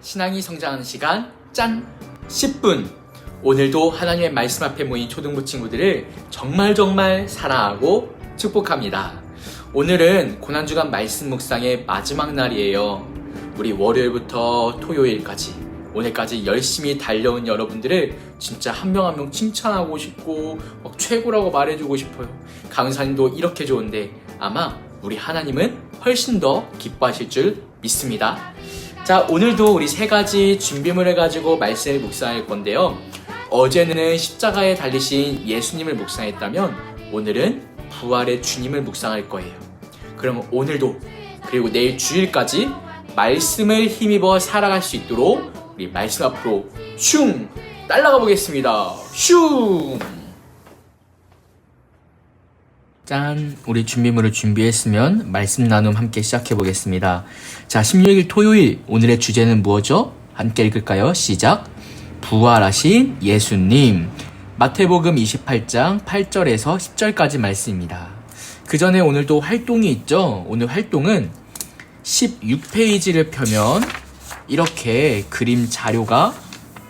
신앙이 성장하는 시간 짠! 10분! 오늘도 하나님의 말씀 앞에 모인 초등부 친구들을 정말 정말 사랑하고 축복합니다. 오늘은 고난주간 말씀 묵상의 마지막 날이에요. 우리 월요일부터 토요일까지 오늘까지 열심히 달려온 여러분들을 진짜 한 명 한명 칭찬하고 싶고 막 최고라고 말해주고 싶어요. 강사님도 이렇게 좋은데 아마 우리 하나님은 훨씬 더 기뻐하실 줄 믿습니다. 자, 오늘도 우리 세 가지 준비물을 가지고 말씀을 묵상할 건데요. 어제는 십자가에 달리신 예수님을 묵상했다면 오늘은 부활의 주님을 묵상할 거예요. 그러면 오늘도 그리고 내일 주일까지 말씀을 힘입어 살아갈 수 있도록 우리 말씀 앞으로 슝 날아가 보겠습니다. 슝! 짠! 우리 준비물을 준비했으면 말씀 나눔 함께 시작해 보겠습니다. 자, 16일 토요일 오늘의 주제는 무엇죠? 함께 읽을까요? 시작! 부활하신 예수님. 마태복음 28장 8절에서 10절까지 말씀입니다. 그 전에 오늘도 활동이 있죠? 오늘 활동은 16페이지를 펴면 이렇게 그림 자료가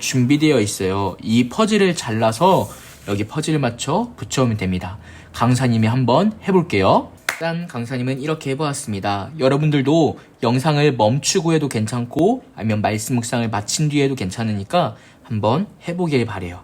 준비되어 있어요. 이 퍼즐을 잘라서 여기 퍼즐을 맞춰 붙여오면 됩니다. 강사님이 한번 해볼게요. 짠! 강사님은 이렇게 해보았습니다. 여러분들도 영상을 멈추고 해도 괜찮고 아니면 말씀 묵상을 마친 뒤에도 괜찮으니까 한번 해보길 바래요.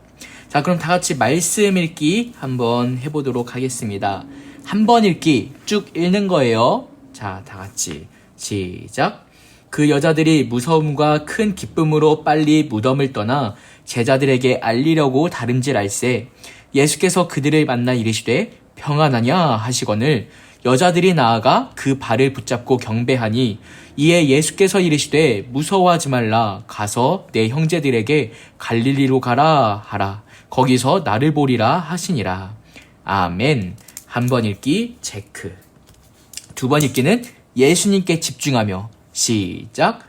자, 그럼 다 같이 말씀 읽기 한번 해보도록 하겠습니다. 한 번 읽기 쭉 읽는 거예요. 자, 다 같이 시작. 그 여자들이 무서움과 큰 기쁨으로 빨리 무덤을 떠나 제자들에게 알리려고 다름질할세 예수께서 그들을 만나 이르시되 평안하냐 하시거늘 여자들이 나아가 그 발을 붙잡고 경배하니 이에 예수께서 이르시되 무서워하지 말라 가서 내 형제들에게 갈릴리로 가라 하라 거기서 나를 보리라 하시니라. 아멘. 한 번 읽기 체크. 두 번 읽기는 예수님께 집중하며 시작.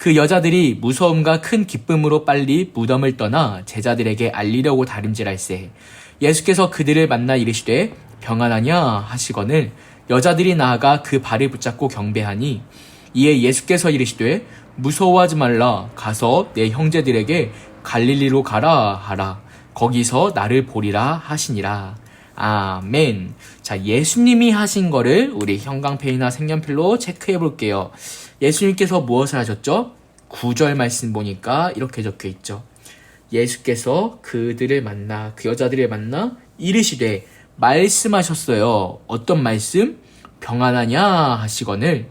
그 여자들이 무서움과 큰 기쁨으로 빨리 무덤을 떠나 제자들에게 알리려고 다름질할세. 예수께서 그들을 만나 이르시되 평안하냐 하시거늘 여자들이 나아가 그 발을 붙잡고 경배하니 이에 예수께서 이르시되 무서워하지 말라 가서 내 형제들에게 갈릴리로 가라 하라 거기서 나를 보리라 하시니라. 아멘. 자, 예수님이 하신 거를 우리 형광펜이나 색연필로 체크해 볼게요. 예수님께서 무엇을 하셨죠? 구절 말씀 보니까 이렇게 적혀 있죠. 예수께서 그들을 만나, 그 여자들을 만나 이르시되 말씀하셨어요. 어떤 말씀? 평안하냐 하시거늘.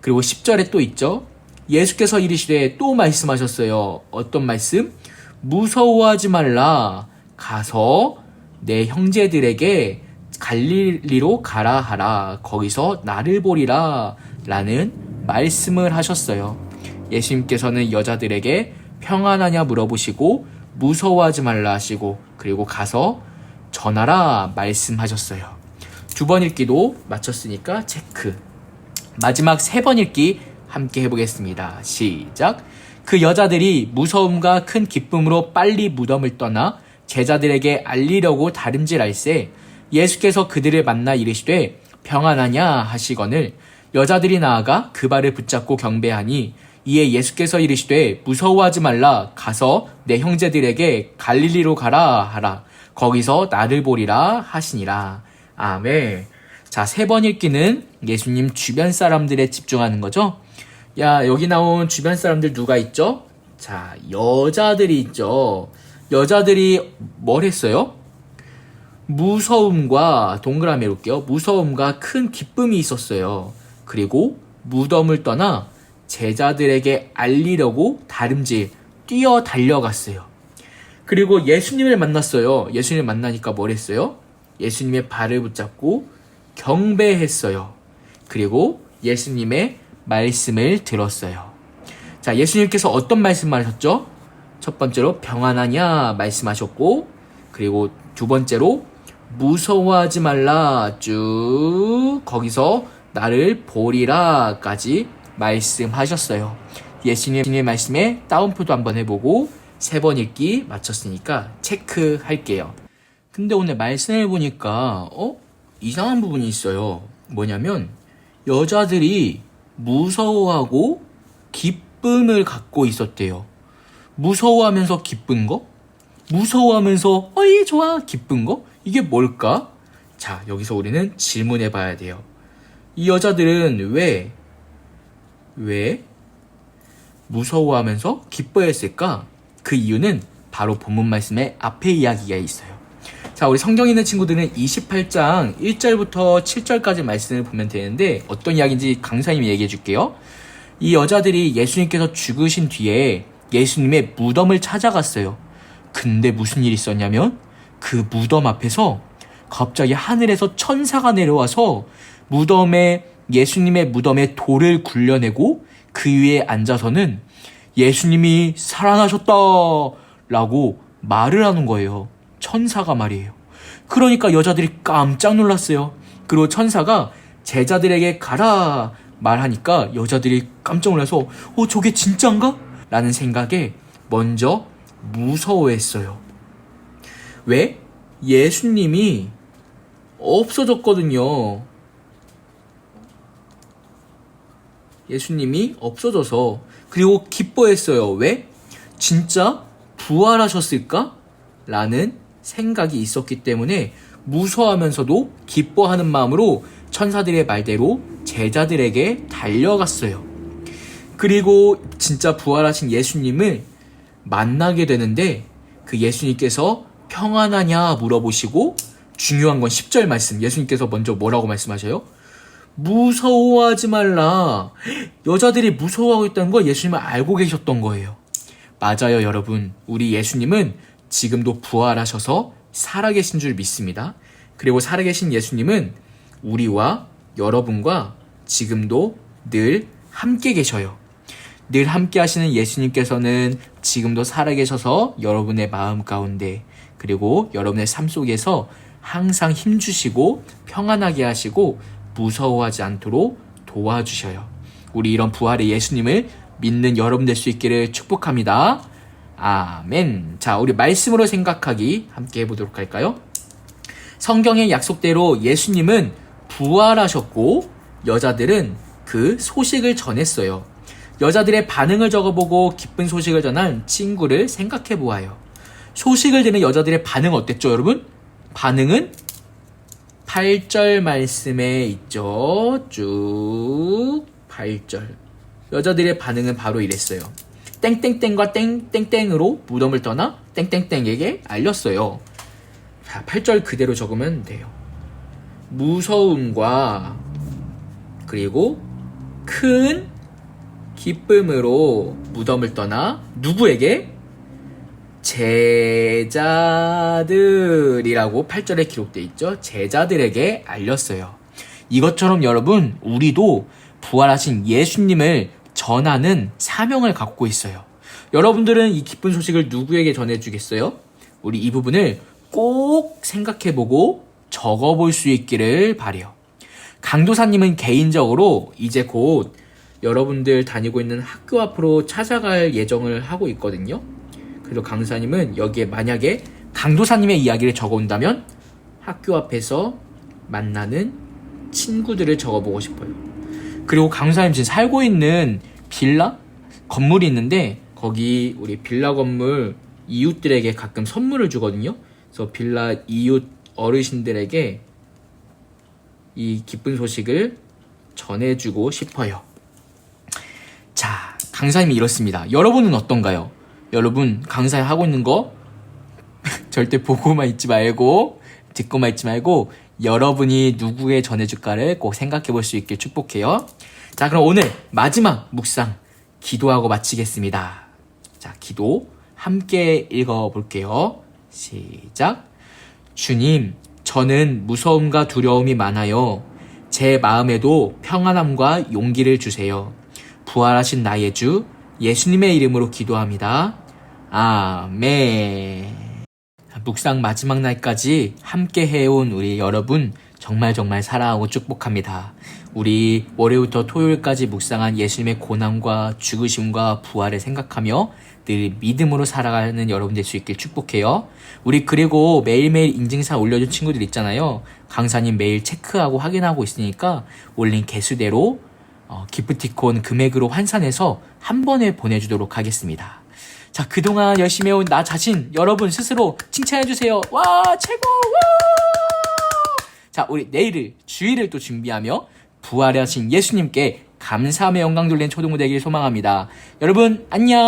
그리고 10절에 또 있죠. 예수께서 이르시되 또 말씀하셨어요. 어떤 말씀? 무서워하지 말라. 가서 내 형제들에게 갈릴리로 가라 하라. 거기서 나를 보리라. 라는 말씀을 하셨어요. 예수님께서는 여자들에게 평안하냐 물어보시고 무서워하지 말라 하시고 그리고 가서 전하라 말씀하셨어요. 두 번 읽기도 마쳤으니까 체크. 마지막 세 번 읽기 함께 해보겠습니다. 시작. 그 여자들이 무서움과 큰 기쁨으로 빨리 무덤을 떠나 제자들에게 알리려고 다름질할세 예수께서 그들을 만나 이르시되 평안하냐 하시거늘 여자들이 나아가 그 발을 붙잡고 경배하니 이에 예수께서 이르시되 무서워하지 말라. 가서 내 형제들에게 갈릴리로 가라 하라. 거기서 나를 보리라 하시니라. 아멘. 자 세 번 읽기는 예수님 주변 사람들에 집중하는 거죠? 야 여기 나온 주변 사람들 누가 있죠? 자 여자들이 있죠. 여자들이 뭘 했어요? 무서움과 동그라미 해볼게요. 무서움과 큰 기쁨이 있었어요 그리고 무덤을 떠나 제자들에게 알리려고 다름질 뛰어 달려갔어요. 그리고 예수님을 만났어요. 예수님을 만나니까 뭘 했어요? 예수님의 발을 붙잡고 경배했어요. 그리고 예수님의 말씀을 들었어요. 자, 예수님께서 어떤 말씀을 하셨죠? 첫 번째로 평안하냐 말씀하셨고, 그리고 두 번째로 무서워하지 말라 쭉 거기서 나를 보리라까지 말씀하셨어요. 예수님의 말씀에 따옴표도 한번 해보고 세 번 읽기 마쳤으니까 체크할게요. 근데 오늘 말씀을 보니까 어 이상한 부분이 있어요. 뭐냐면 여자들이 무서워하고 기쁨을 갖고 있었대요. 무서워하면서 기쁜 거? 무서워하면서 어이 좋아 기쁜 거? 이게 뭘까? 자 여기서 우리는 질문해 봐야 돼요. 이 여자들은 왜, 왜 무서워하면서 기뻐했을까? 그 이유는 바로 본문 말씀의 앞에 이야기가 있어요. 자, 우리 성경 있는 친구들은 28장 1절부터 7절까지 말씀을 보면 되는데 어떤 이야기인지 강사님이 얘기해 줄게요. 이 여자들이 예수님께서 죽으신 뒤에 예수님의 무덤을 찾아갔어요. 근데 무슨 일이 있었냐면 그 무덤 앞에서 갑자기 하늘에서 천사가 내려와서 무덤에 예수님의 무덤에 돌을 굴려내고 그 위에 앉아서는 예수님이 살아나셨다 라고 말을 하는 거예요. 천사가 말이에요. 그러니까 여자들이 깜짝 놀랐어요. 그리고 천사가 제자들에게 가라 말하니까 여자들이 깜짝 놀라서 어 저게 진짠가? 라는 생각에 먼저 무서워했어요. 왜? 예수님이 없어졌거든요. 예수님이 없어져서 그리고 기뻐했어요. 왜? 진짜 부활하셨을까? 라는 생각이 있었기 때문에 무서워하면서도 기뻐하는 마음으로 천사들의 말대로 제자들에게 달려갔어요. 그리고 진짜 부활하신 예수님을 만나게 되는데 그 예수님께서 평안하냐 물어보시고 중요한 건 10절 말씀. 예수님께서 먼저 뭐라고 말씀하셔요? 무서워하지 말라. 여자들이 무서워하고 있다는 걸 예수님은 알고 계셨던 거예요. 맞아요, 여러분. 우리 예수님은 지금도 부활하셔서 살아계신 줄 믿습니다. 그리고 살아계신 예수님은 우리와 여러분과 지금도 늘 함께 계셔요. 늘 함께 하시는 예수님께서는 지금도 살아계셔서 여러분의 마음 가운데 그리고 여러분의 삶 속에서 항상 힘주시고 평안하게 하시고 무서워하지 않도록 도와주셔요. 우리 이런 부활의 예수님을 믿는 여러분 될 수 있기를 축복합니다. 아멘. 자, 우리 말씀으로 생각하기 함께 해보도록 할까요? 성경의 약속대로 예수님은 부활하셨고 여자들은 그 소식을 전했어요. 여자들의 반응을 적어보고 기쁜 소식을 전한 친구를 생각해 보아요. 소식을 듣는 여자들의 반응 어땠죠, 여러분? 반응은 8절 말씀에 있죠. 쭉 8절. 여자들의 반응은 바로 이랬어요. 땡땡땡과 땡땡땡으로 무덤을 떠나 땡땡땡에게 알렸어요. 자, 8절 그대로 적으면 돼요. 무서움과 그리고 큰 기쁨으로 무덤을 떠나 누구에게 제자들이라고 8절에 기록되어 있죠. 제자들에게 알렸어요. 이것처럼 여러분, 우리도 부활하신 예수님을 전하는 사명을 갖고 있어요. 여러분들은 이 기쁜 소식을 누구에게 전해주겠어요? 우리 이 부분을 꼭 생각해보고 적어볼 수 있기를 바래요. 강도사님은 개인적으로 이제 곧 여러분들 다니고 있는 학교 앞으로 찾아갈 예정을 하고 있거든요. 그래서 강사님은 여기에 만약에 강도사님의 이야기를 적어온다면 학교 앞에서 만나는 친구들을 적어보고 싶어요. 그리고 강사님 지금 살고 있는 빌라 건물이 있는데 거기 우리 빌라 건물 이웃들에게 가끔 선물을 주거든요. 그래서 빌라 이웃 어르신들에게 이 기쁜 소식을 전해주고 싶어요. 자, 강사님이 이렇습니다. 여러분은 어떤가요? 여러분, 강사에 하고 있는 거 절대 보고만 있지 말고, 듣고만 있지 말고, 여러분이 누구에 전해줄까를 꼭 생각해 볼 수 있길 축복해요. 자, 그럼 오늘 마지막 묵상 기도하고 마치겠습니다. 자, 기도 함께 읽어 볼게요. 시작. 주님, 저는 무서움과 두려움이 많아요. 제 마음에도 평안함과 용기를 주세요. 부활하신 나의 주 예수님의 이름으로 기도합니다. 아멘. 묵상 마지막 날까지 함께 해온 우리 여러분 정말 정말 사랑하고 축복합니다. 우리 월요일부터 토요일까지 묵상한 예수님의 고난과 죽으심과 부활을 생각하며 늘 믿음으로 살아가는 여러분 될 수 있길 축복해요. 우리 그리고 매일매일 인증사 올려준 친구들 있잖아요. 강사님 매일 체크하고 확인하고 있으니까 올린 개수대로 어, 기프티콘 금액으로 환산해서 한 번에 보내주도록 하겠습니다. 자, 그동안 열심히 해온 나 자신 여러분 스스로 칭찬해주세요. 와, 최고! 와! 자, 우리 내일을, 주일을 또 준비하며 부활하신 예수님께 감사함의 영광 돌린 초등부 되길 소망합니다. 여러분, 안녕!